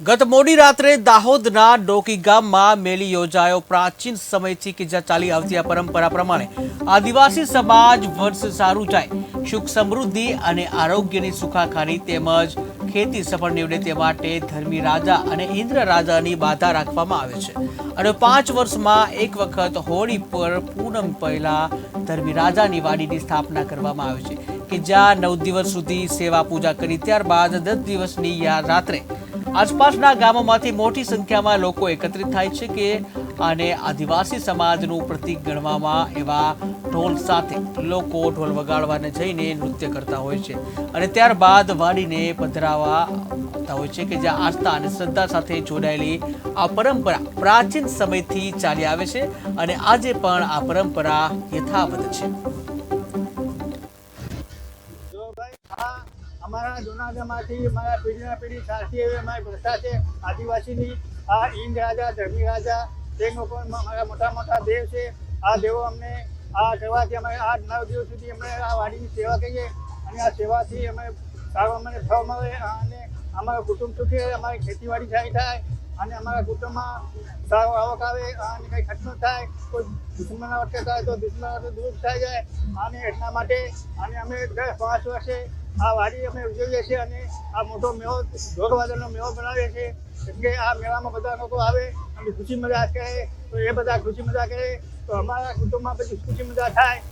ગત મોડી રાત્રે દાહોદના ડોકી ગામમાં મેળી યોજાયો પ્રાચીન સમયથી કે જ્યાં ચાલી આવતી આ પરંપરા પ્રમાણે આદિવાસી સમાજ વર્ષ સારું જાય, સુખ સમૃદ્ધિ અને આરોગ્યની સુખાકારી તેમજ ખેતી સફળ નીવડે તે માટે ધર્મી રાજા અને ઇન્દ્ર રાજાની બાધા રાખવામાં આવે છે. અને પાંચ વર્ષમાં એક વખત હોળી પર પૂનમ પહેલા ધર્મી રાજાની વાડીની સ્થાપના કરવામાં આવે છે કે જ્યાં નવ દિવસ સુધી સેવા પૂજા કરી, ત્યારબાદ દસ દિવસની યા રાત્રે આસપાસના ગામોમાંથી મોટી સંખ્યામાં લોકો એકત્રિત થાય છે કે અને આદિવાસી સમાજનું પ્રતીક ગણવામાં એવા ઢોલ સાથે લોકો ઢોલ વગાડવાને જઈને નૃત્ય કરતા હોય છે. અને ત્યારબાદ વાડીને પધરાવા આવતા હોય છે કે જ્યાં આસ્થા અને શ્રદ્ધા સાથે જોડાયેલી આ પરંપરા પ્રાચીન સમયથી ચાલી આવે છે અને આજે પણ આ પરંપરા યથાવત છે. અમારા જુનાગઢમાંથી અમારા પેઢીના પેઢી સાચી એવી અમારી પ્રથા છે. આદિવાસીની આ હિંદ રાજા, ધર્મી રાજા, તે લોકો અમારા મોટા મોટા દેવ છે. આ દેવો અમને આ કરવાથી અમે આ નવ દિવસ સુધી અમે આ વાડીની સેવા કરીએ અને આ સેવાથી અમે સારો અમને ફળ મળે અને અમારું કુટુંબ સુખી રહે, અમારી ખેતીવાડી સારી થાય અને અમારા કુટુંબમાં સારો આવક આવે અને કંઈ ખર્ચ થાય, કોઈ દુશ્મન વખતે થાય તો દુશ્મન દૂર થઈ જાય. અને એટલા માટે અને અમે દસ પાંચ વર્ષે આ વાડી અમે ઉજવીએ છીએ અને આ મોટો મેળો ઢોરવાદળનો મેળો બનાવીએ છીએ. એટલે આ મેળામાં બધા લોકો આવે અને ખુશી મજા કહે તો એ બધા ખુશી મજા કરે તો અમારા કુટુંબમાં પછી ખુશી મજા થાય.